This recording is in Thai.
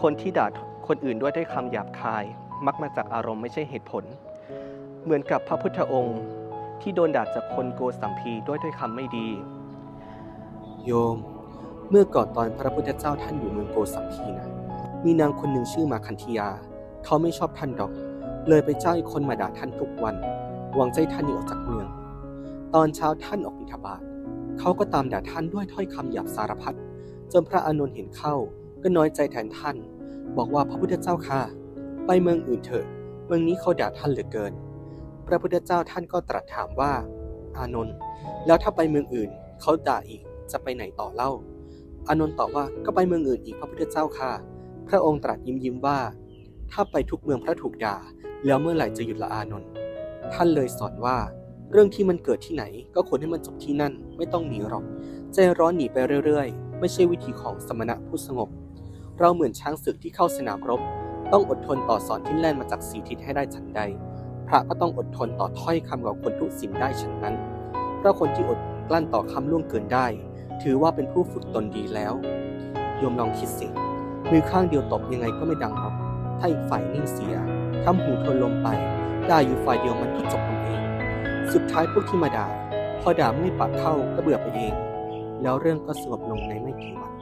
คนที่ด่าคนอื่นด้วยถ้อยคำหยาบคาย มักมาจากอารมณ์ไม่ใช่เหตุผล เหมือนกับพระพุทธองค์ที่โดนด่าจากคนโกสัมพีด้วยถ้อยคำไม่ดี โยม เมื่อก่อนตอนพระพุทธเจ้าท่านอยู่เมืองโกสัมพีนะมีนางคนหนึ่งชื่อมาคันธียา เขาไม่ชอบท่านดอก เลยไปจ้างคนมาด่าท่านทุกวัน หวังใจท่านหนีออกจากเมือง ตอนเช้าท่านออกบิณฑบาตเขาก็ตามด่าท่านด้วยถ้อยคำหยาบสารพัดจนพระอานนท์เห็นเข้า ก็น้อยใจแทนท่าน บอกว่าพระพุทธเจ้าค่ะ ไปเมืองอื่นเถอะ เมืองนี้เขาด่าท่านเหลือเกิน พระพุทธเจ้าท่านก็ตรัสถามว่า อานนท์แล้วถ้าไปเมืองอื่นเขาด่าอีกจะไปไหนต่อเล่า อานนท์ตอบว่าก็ไปเมืองอื่นอีกพระพุทธเจ้าค่ะ พระองค์ตรัสยิ้มยิ้มว่า ถ้าไปทุกเมืองพระถูกด่า แล้วเมื่อไหร่จะหยุดละอานนท์ท่านเลยสอนว่า เรื่องที่มันเกิดที่ไหน ก็ควรให้มันจบที่นั่นไม่ต้องหนีหรอก ใจร้อนหนีไปเรื่อยๆ ไม่ใช่วิธีของสมณะผู้สงบ เราเหมือนช้างศึกที่เข้าสนามรบ ต้องอดทนต่อสอนที่แล่นมาจากสีทิศให้ได้ฉันใด พระก็ต้องอดทนต่อถ้อยคำของคนทุสินได้ฉันนั้น เพราะคนที่อดกลั้นต่อคำล่วงเกินได้ ถือว่าเป็นผู้ฝึกตนดีแล้ว โยมลองคิดสิ มือข้างเดียวตบยังไงก็ไม่ดังหรอก ถ้าอีกฝ่ายนิ่งเสียทำหูทนลมไป ได่าอยู่ฝ่ายเดียวมันก็จบลงเอง สุดท้ายพวกที่มาด่า พอด่าไม่ปากเข้าก็เบื่อไปเอง แล้วเรื่องก็สงบลงในไม่กี่วัน